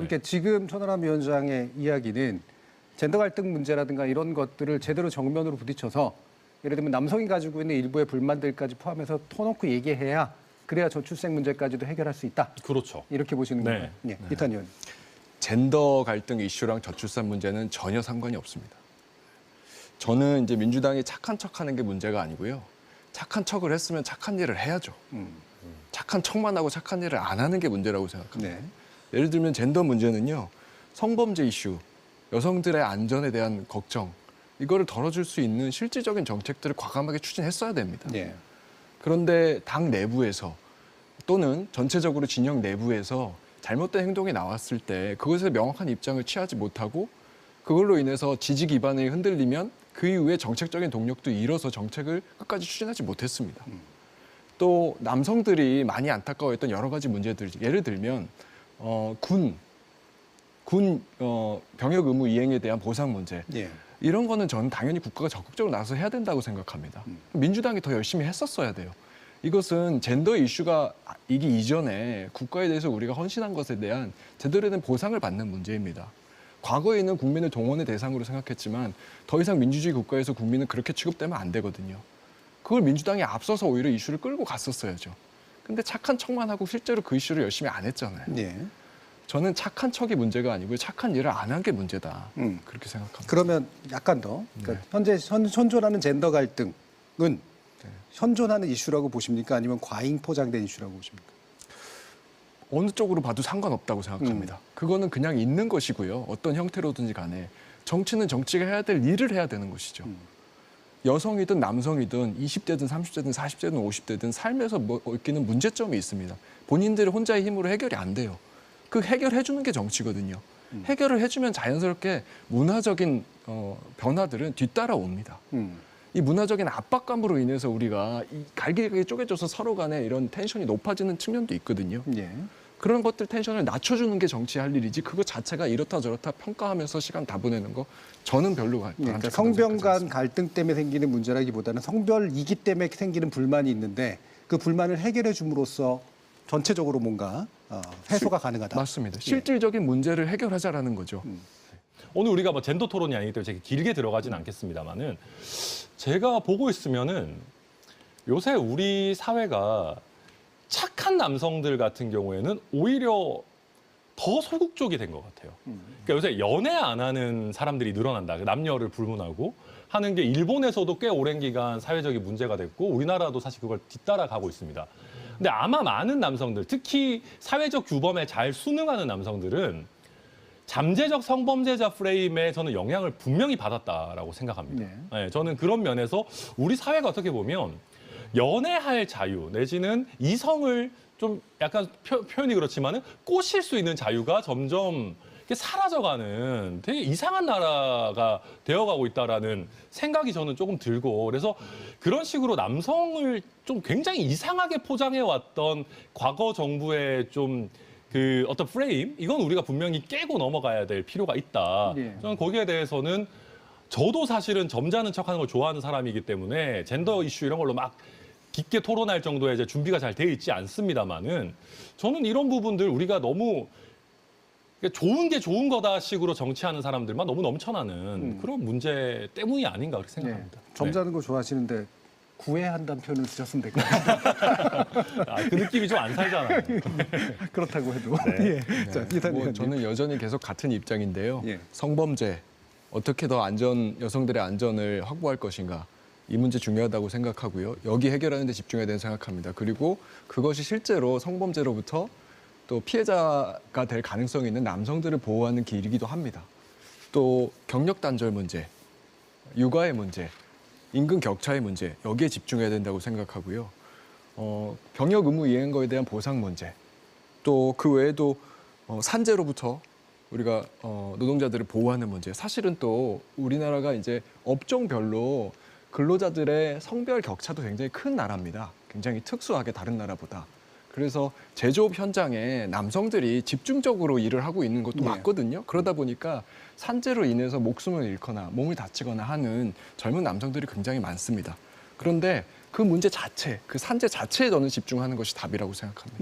그러니까 지금 천하람 위원장의 이야기는 젠더 갈등 문제라든가 이런 것들을 제대로 정면으로 부딪혀서 예를 들면 남성이 가지고 있는 일부의 불만들까지 포함해서 터놓고 얘기해야 그래야 저출생 문제까지도 해결할 수 있다. 그렇죠. 이렇게 보시는 네. 거예요. 예, 이탄 의원. 젠더 갈등 이슈랑 저출산 문제는 전혀 상관이 없습니다. 저는 이제 민주당이 착한 척하는 게 문제가 아니고요. 착한 척을 했으면 착한 일을 해야죠. 음. 착한 척만 하고 착한 일을 안 하는 게 문제라고 생각합니다. 네. 예를 들면 젠더 문제는요. 성범죄 이슈, 여성들의 안전에 대한 걱정 이거를 덜어줄 수 있는 실질적인 정책들을 과감하게 추진했어야 됩니다. 예. 그런데 당 내부에서 또는 전체적으로 진영 내부에서 잘못된 행동이 나왔을 때 그것에 명확한 입장을 취하지 못하고 그걸로 인해서 지지 기반이 흔들리면 그 이후에 정책적인 동력도 잃어서 정책을 끝까지 추진하지 못했습니다. 또 남성들이 많이 안타까워했던 여러 가지 문제들 예를 들면 어, 군, 군 어, 병역 의무 이행에 대한 보상 문제 예. 이런 거는 저는 당연히 국가가 적극적으로 나서 해야 된다고 생각합니다. 민주당이 더 열심히 했었어야 돼요. 이것은 젠더 이슈가 이기 이전에 국가에 대해서 우리가 헌신한 것에 대한 제대로 된 보상을 받는 문제입니다. 과거에는 국민을 동원의 대상으로 생각했지만 더 이상 민주주의 국가에서 국민은 그렇게 취급되면 안 되거든요. 그걸 민주당이 앞서서 오히려 이슈를 끌고 갔었어야죠. 근데 착한 척만 하고 실제로 그 이슈를 열심히 안 했잖아요. 예. 저는 착한 척이 문제가 아니고 착한 일을 안 한 게 문제다. 음. 그렇게 생각합니다. 그러면 약간 더 그러니까 네. 현재 현, 현존하는 젠더 갈등은 현존하는 이슈라고 보십니까? 아니면 과잉 포장된 이슈라고 보십니까? 어느 쪽으로 봐도 상관없다고 생각합니다. 그거는 그냥 있는 것이고요. 어떤 형태로든지 간에 정치는 정치가 해야 될 일을 해야 되는 것이죠. 여성이든 남성이든 20대든 30대든 40대든 50대든 삶에서 뭐 느끼는 문제점이 있습니다. 본인들이 혼자의 힘으로 해결이 안 돼요. 그 해결해 주는 게 정치거든요. 해결을 해주면 자연스럽게 문화적인 어, 변화들은 뒤따라옵니다. 음. 이 문화적인 압박감으로 인해서 우리가 이 갈기갈기 쪼개져서 서로 간에 이런 텐션이 높아지는 측면도 있거든요. 예. 그런 것들 텐션을 낮춰주는 게 정치할 일이지 그거 자체가 이렇다 저렇다 평가하면서 시간 다 보내는 거 저는 별로 가- 예, 그러니까 성병 간. 갈등 때문에 생기는 문제라기보다는 성별 이기 때문에 생기는 불만이 있는데 그 불만을 해결해 줌으로써 전체적으로 뭔가 어, 해소가 가능하다. 맞습니다. 실질적인 문제를 해결하자라는 거죠. 오늘 우리가 뭐 젠더 토론이 아니기 때문에 제가 길게 들어가진 않겠습니다만은 제가 보고 있으면은 요새 우리 사회가 착한 남성들 같은 경우에는 오히려 더 소극적이 된 것 같아요. 그러니까 요새 연애 안 하는 사람들이 늘어난다. 남녀를 불문하고 하는 게 일본에서도 꽤 오랜 기간 사회적인 문제가 됐고 우리나라도 사실 그걸 뒤따라가고 있습니다. 근데 아마 많은 남성들, 특히 사회적 규범에 잘 순응하는 남성들은 잠재적 성범죄자 프레임에 저는 영향을 분명히 받았다라고 생각합니다. 네, 저는 그런 면에서 우리 사회가 어떻게 보면 연애할 자유 내지는 이성을 좀 약간 표, 현이 그렇지만은 꼬실 수 있는 자유가 점점 이렇게 사라져가는 되게 이상한 나라가 되어가고 있다라는 생각이 저는 조금 들고 그래서 그런 식으로 남성을 좀 굉장히 이상하게 포장해 왔던 과거 정부의 좀 그 어떤 프레임 이건 우리가 분명히 깨고 넘어가야 될 필요가 있다. 예. 저는 거기에 대해서는 저도 사실은 점잖은 척하는 걸 좋아하는 사람이기 때문에 젠더 이슈 이런 걸로 막 깊게 토론할 정도의 이제 준비가 잘 돼 있지 않습니다만은 저는 이런 부분들 우리가 너무 그러니까 좋은 게 좋은 거다 식으로 정치하는 사람들만 너무 넘쳐나는 그런 문제 때문이 아닌가 그렇게 예. 생각합니다. 점잖은 거 좋아하시는데 구애한다는 표현을 쓰셨으면 될 것 같아요. 네. 아, 그 느낌이 좀 안 살잖아요. 그렇다고 해도. 네. 예. 자, 이탄 뭐. 저는 여전히 계속 같은 입장인데요. 예. 성범죄 어떻게 더 안전 여성들의 안전을 확보할 것인가 이 문제 중요하다고 생각하고요. 여기 해결하는 데 집중해야 된다고 생각합니다. 그리고 그것이 실제로 성범죄로부터 또 피해자가 될 가능성이 있는 남성들을 보호하는 길이기도 합니다. 또 경력 단절 문제, 육아의 문제, 임금 격차의 문제 여기에 집중해야 된다고 생각하고요. 어, 병역 의무 이행 거에 대한 보상 문제, 또 그 외에도 어, 산재로부터 우리가 어, 노동자들을 보호하는 문제. 사실은 또 우리나라가 이제 업종별로 근로자들의 성별 격차도 굉장히 큰 나라입니다. 굉장히 특수하게 다른 나라보다. 그래서 제조업 현장에 남성들이 집중적으로 일을 하고 있는 것도 네. 맞거든요. 그러다 보니까 산재로 인해서 목숨을 잃거나 몸을 다치거나 하는 젊은 남성들이 굉장히 많습니다. 그런데 그 문제 자체, 그 산재 자체에 저는 집중하는 것이 답이라고 생각합니다.